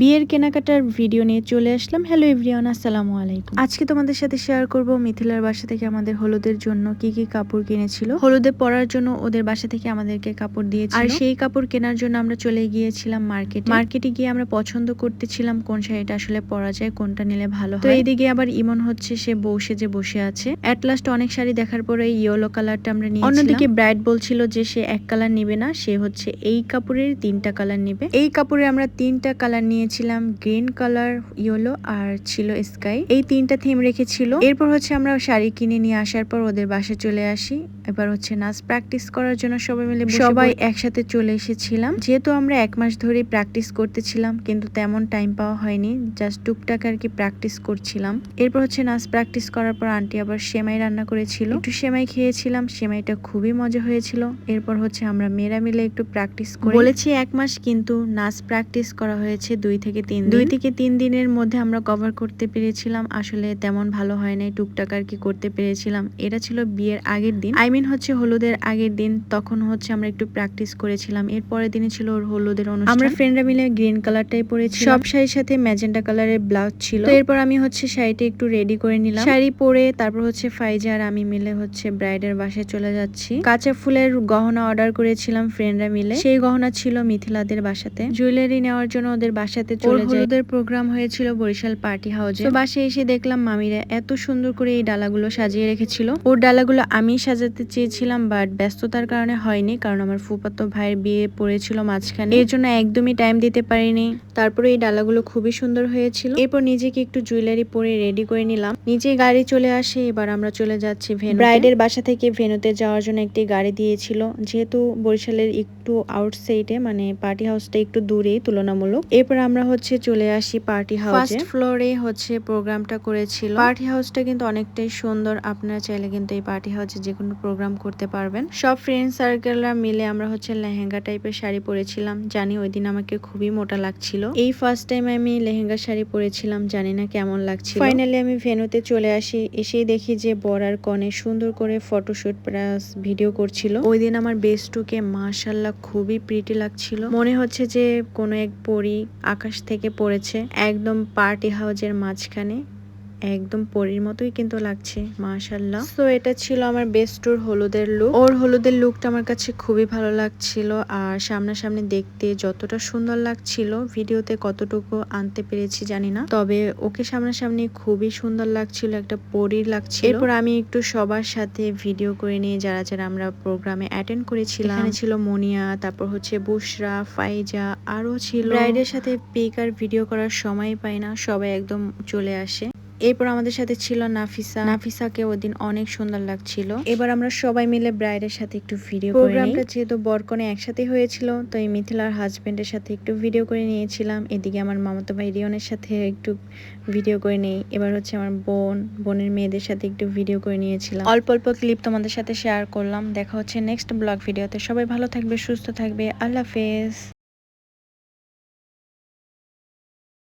বিয়ের কেনাকাটার ভিডিও নিয়ে চলে আসলাম। হ্যালো এভরিওয়ান আসসালামু আলাইকুম। আজকে তোমাদের সাথে শেয়ার করব মিথিলার বাসা থেকে আমাদের হলুদের জন্য কি কি কাপড় কিনেছিল। হলুদে পরার জন্য ওদের বাসা থেকে আমাদেরকে কাপড় দিয়েছিল। আর সেই কাপড় কেনার জন্য আমরা চলে গিয়েছিলাম মার্কেটে মার্কেটে গিয়ে আমরা পছন্দ করতেছিলাম কোন শাড়িটা আসলে পরা যায় কোনটা নিলে ভালো তো এইদিকে আবার ইমন হচ্ছে সে বসে যে বসে আছে। অ্যাট লাস্ট অনেক শাড়ি দেখার পরে ইয়েলো কালারটা আমরা নিয়ে অন্যদিকে ব্রাইট বলছিল যে সে এক কালার নিবে না সে হচ্ছে এই কাপড়ের তিনটা কালার নিবে। এই কাপড়ে আমরা তিনটা কালার নিয়েছিলাম গ্রিন কালার ইয়েলো আর ছিল স্কাই। এই তিনটা থিম রেখেছিল। এরপর হচ্ছে আমরা শাড়ি কিনে নিয়ে আসার পর ওদের বাসায় চলে আসি। এবার হচ্ছে নাচ প্র্যাকটিস করার জন্য সবাই মিলে সবাই একসাথে চলে এসেছিলাম। যেহেতু আমরা এক মাস ধরে প্র্যাকটিস করতেছিলাম কিন্তু তেমন টাইম পাওয়া হয়নি। জাস্ট টুকটাক আর কি প্র্যাকটিস করছিলাম। এরপর হচ্ছে নাচ প্র্যাকটিস করার পর আন্টি আবার সেমাই রান্না করেছিল। একটু সেমাই খেয়েছিলাম সেমাইটা খুবই মজা হয়েছিল। এরপর হচ্ছে আমরা মেয়েরা মিলে একটু প্র্যাকটিস করে। বলেছি এক মাস কিন্তু নাচ প্র্যাকটিস করা হয়েছে দুই থেকে তিন দুই থেকে তিন দিনের মধ্যে আমরা কভার করতে পেরেছিলাম। আসলে তেমন ভালো হয় নাই টুকটাক আর কি করতে পেরেছিলাম। এটা ছিল বিয়ের আগের দিন। আই মিন হচ্ছে হলুদের আগের দিন তখন হচ্ছে আমরা একটু প্র্যাকটিস করেছিলাম। এর পরের দিনে ছিল ওর হলুদের অনুষ্ঠান। আমরা ফ্রেন্ডরা মিলে গ্রিন কালারটাই পরেছি সব শাড়ির সাথে ম্যাজেন্টা কালারের ব্লাউজ ছিল। তো এরপর আমি হচ্ছে শাড়িটা একটু রেডি করে নিলাম। শাড়ি পরে তারপর হচ্ছে ফাইজা আর আমি মিলে হচ্ছে ব্রাইডের বাসায় চলে যাচ্ছি। কাঁচা ফুলের গহনা অর্ডার করেছিলাম ফ্রেন্ডরা মিলে। সেই গহনা ছিল মিথিলাদের বাসাতে। জুয়েলারি নেওয়ার জন্য ওদের বাসাতে চলে যাই হলুদের প্রোগ্রাম হয়েছিল বরিশাল পার্টি হাউসে তো বাসায় এসে দেখলাম মামিরা এত সুন্দর করে এই ডালাগুলো সাজিয়ে রেখেছিল। ওর ডালাগুলো আমি সাজাতে চেয়েছিলাম বাট ব্যস্ততার কারণে হয়নি কারণ আমার ফুপাতো ভাইয়ের বিয়ে পড়েছিল মাঝখানে। এর জন্য একদমই টাইম দিতে পারিনি। তারপরে এই ডালাগুলো খুবই সুন্দর হয়েছিল। এরপর নিজেকে একটু জুয়েলারি পরে রেডি করে নিলাম। নিজে গাড়ি চলে আসে এবার আমরা চলে যাচ্ছি ভেনু ব্রাইডের বাসা থেকে ভেনুতে যাওয়ার জন্য একটি গাড়ি দিয়েছিল। যেহেতু বরিশালের একটু আউটসাইডে মানে পার্টি হাউসটা একটু দূরেই তুলনামূলক। এরপর আমরা হচ্ছে চলে আসি পার্টি হাউসে। ফার্স্ট ফ্লোরে হচ্ছে প্রোগ্রামটা করেছিল। পার্টি হাউসটা কিন্তু অনেকটাই সুন্দর। আপনারা চাইলে কিন্তু এই পার্টি হাউসে যে কোনো প্রোগ্রাম করতে পারবেন। সব ফ্রেন্ড সার্কেলরা মিলে আমরা হচ্ছে লেহেঙ্গা টাইপের শাড়ি পরেছিলাম। জানি ওই দিন আমাকে খুবই মোটা লাগছিল। এই ফার্স্ট টাইম আমি লেহেঙ্গা শাড়ি পরেছিলাম জানি না কেমন লাগছিল। ফাইনালি আমি ভেনুতে চলে আসি। এসেই দেখি যে বর আর কনে সুন্দর করে ফটোশুট প্লাস ভিডিও করছিল। ওই দিন আমার বেস্টুকে মাশাল্লাহ খুবই প্রিটি লাগছিল। মনে হচ্ছে যে কোনো এক পরি আকাশ থেকে পড়েছে একদম পার্টি হাউজের মাঝখানে। একদম পরীর মতোই কিন্তু লাগছে মাশাল্লাহ তো এটা ছিল আমার বেস্টুর হলুদের লুক ওর হলুদের লুকটা আমার কাছে খুবই ভালো লাগছিল আর সামনাসামনি দেখতে যতটা সুন্দর লাগছিল, ভিডিওতে কতটুকু আনতে পেরেছি জানি না। তবে ওকে সামনাসামনি খুবই সুন্দর লাগছিল, একটা পরীর লাগছিল। এরপর আমি একটু সবার সাথে ভিডিও করে নিয়ে যারা যারা আমরা প্রোগ্রামে অ্যাটেন্ড করেছিলাম। এখানে ছিল মনিয়া, তারপর হচ্ছে বুসরা ফাইজা আরও ছিল। ব্রাইডের সাথে পিক আর ভিডিও করার সময় পাই না, সবাই একদম চলে আসে। এরপর আমাদের সাথে ছিল নাফিসা। নাফিসাকে ওদিন অনেক সুন্দর লাগছিল। এবার আমরা সবাই মিলে ব্রাইডের সাথে একটু ভিডিও প্রোগ্রামটা যেহেতু বরকনে একসাথে হয়েছিল তো এই মিথিলার হাজবেন্ডের সাথে একটু ভিডিও করে নিয়েছিলাম। এদিকে আমার মামাতো ভাই রিয়নের সাথে একটু ভিডিও করে নেই। এবার হচ্ছে আমার বোন বোনের মেয়েদের সাথে একটু ভিডিও করে নিয়েছিলাম। অল্প অল্প ক্লিপ তোমাদের সাথে শেয়ার করলাম। দেখা হচ্ছে নেক্সট ব্লগ ভিডিওতে সবাই ভালো থাকবে সুস্থ থাকবে। আল্লাহ হাফেজ।